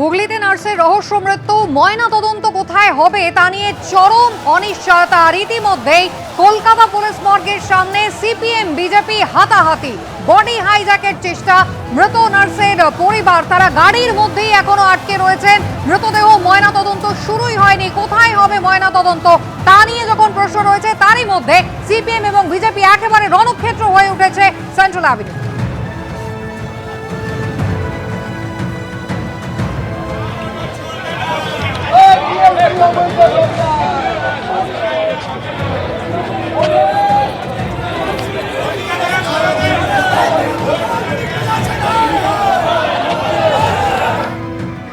হুগলিতে নার্সের রহস্য মৃত্যু, ময়না তদন্ত কোথায় হবে তা নিয়ে চরম অনিশ্চয়তা ইতিমধ্যেই কলকাতা পুলিশ মর্গের সামনে সিপিএম, বিজেপি হাতাহাতি। বডি হাইজ্যাকের চেষ্টা, মৃত নার্সের পরিবার, তারা গাড়ির মধ্যেই এখনও আটকে রয়েছেন। মৃতদেহ ময়না তদন্ত শুরুই হয়নি, কোথায় হবে ময়না তদন্ত? তা নিয়ে যখন প্রশ্ন রয়েছে, তারই মধ্যে সিপিএম এবং বিজেপি একেবারে রণক্ষেত্র হয়ে উঠেছে সেন্ট্রাল অ্যাভিনিউ।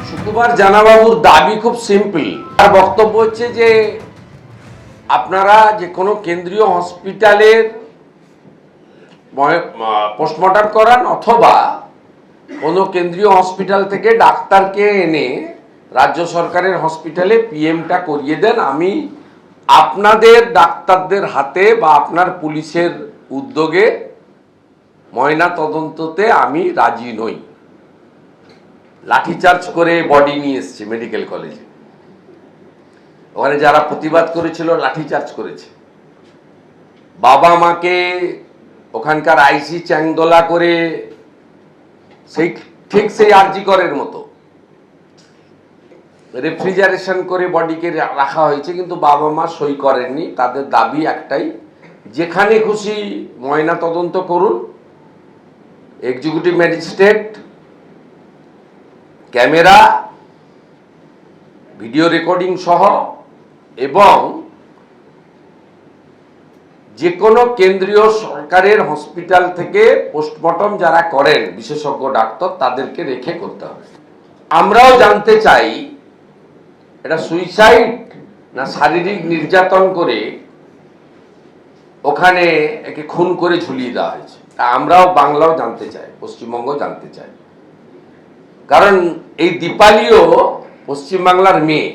শুক্রবার জানাবাবুর দাবি খুব সিম্পল তার বক্তব্য হচ্ছে যে, আপনারা যে কোনো কেন্দ্রীয় হসপিটালের পোস্টমর্টম করান অথবা কোনো কেন্দ্রীয় হসপিটাল থেকে ডাক্তারকে এনে রাজ্য সরকারের হসপিটালে পিএমটা করিয়ে দেন। আমি আপনাদের ডাক্তারদের হাতে বা আপনার পুলিশের উদ্যোগে ময়না তদন্ততে আমি রাজি নই। লাঠিচার্জ করে বডি নিয়ে এসছে মেডিকেল কলেজে। ওখানে যারা প্রতিবাদ করেছিল, লাঠিচার্জ করেছে। বাবা মাকে ওখানকার আইসি চ্যাংদোলা করে সেই ঠিক সেই আরজি করের মতো। রেফ্রিজারেশন করে বডিকে রাখা হয়েছে, কিন্তু বাবা মা সই করেননি। তাদের দাবি একটাই, যেখানে খুশি ময়না তদন্ত করুন। Executive magistrate camera, video recording সহ, এবং যে কোনো কেন্দ্রীয় সরকারের হসপিটাল থেকে পোস্টমর্টম যারা করেন, বিশেষজ্ঞ ডাক্তার, তাদেরকে রেখে করতে হবে। আমরাও জানতে চাই এটা সুইসাইড না শারীরিক নির্যাতন করে ওখানে একে খুন করে ঝুলিয়ে দেওয়া হয়েছে। তা আমরাও বাংলাও জানতে চাই, পশ্চিমবঙ্গ জানতে চাই। কারণ এই দীপালিও পশ্চিমবাংলার মেয়ে।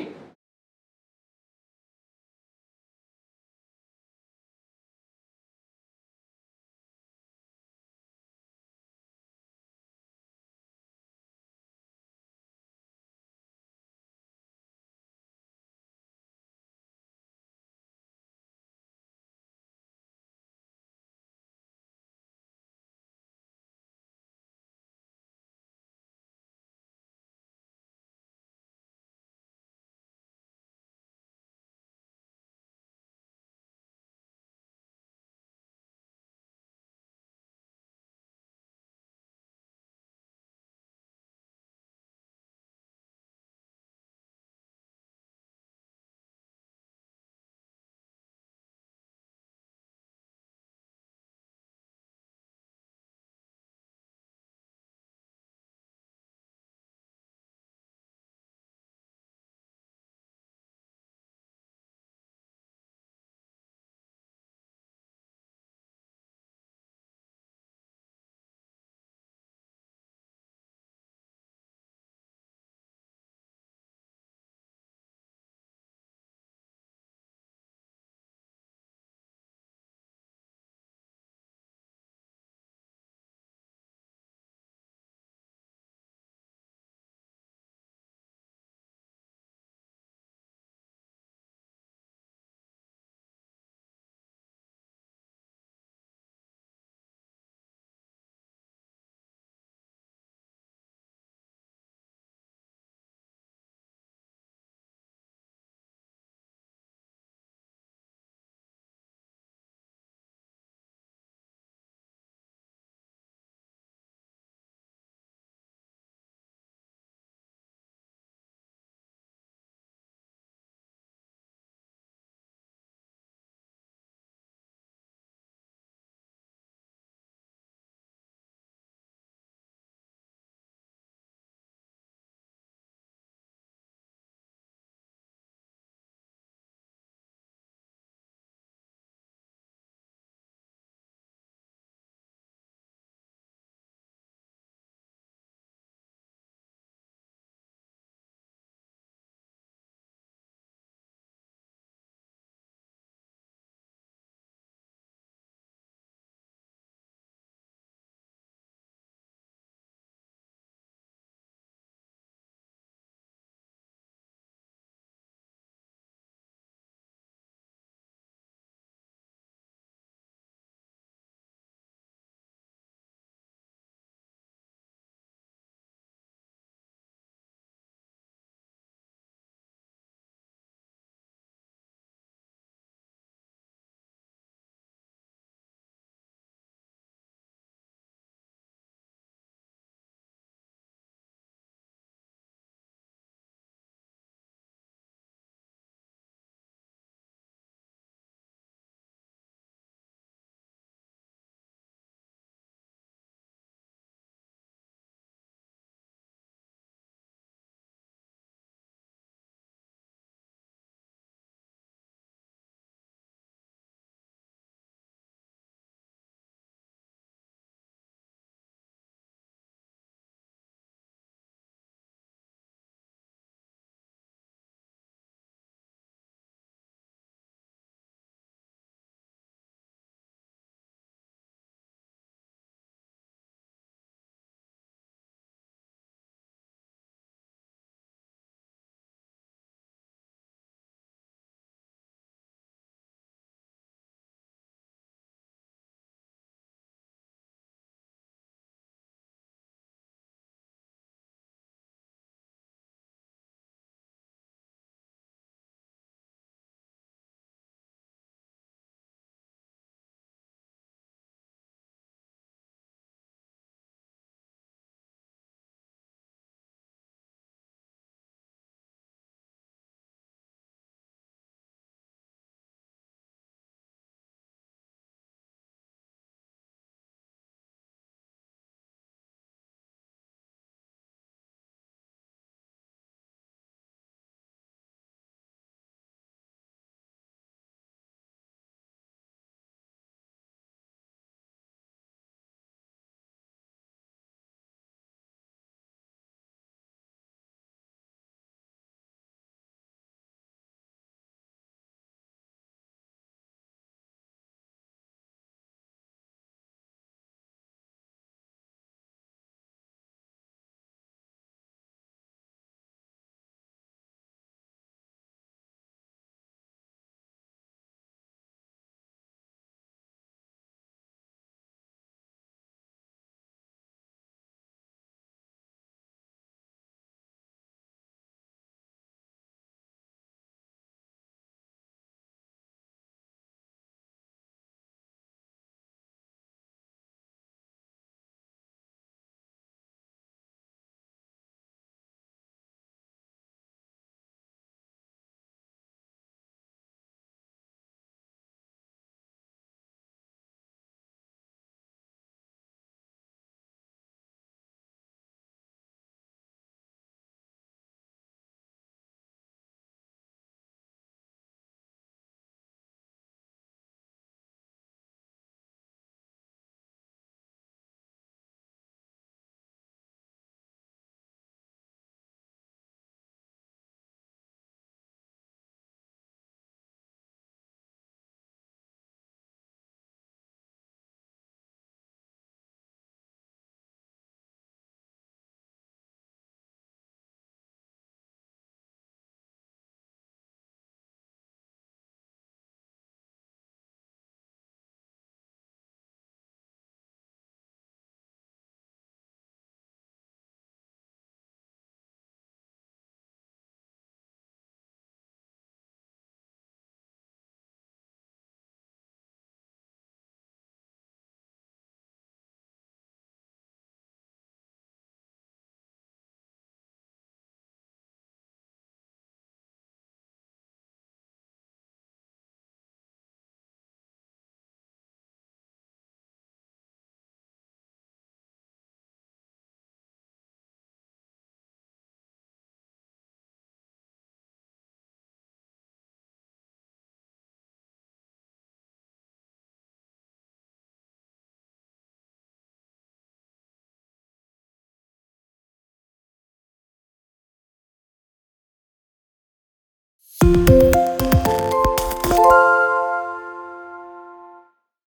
Thank you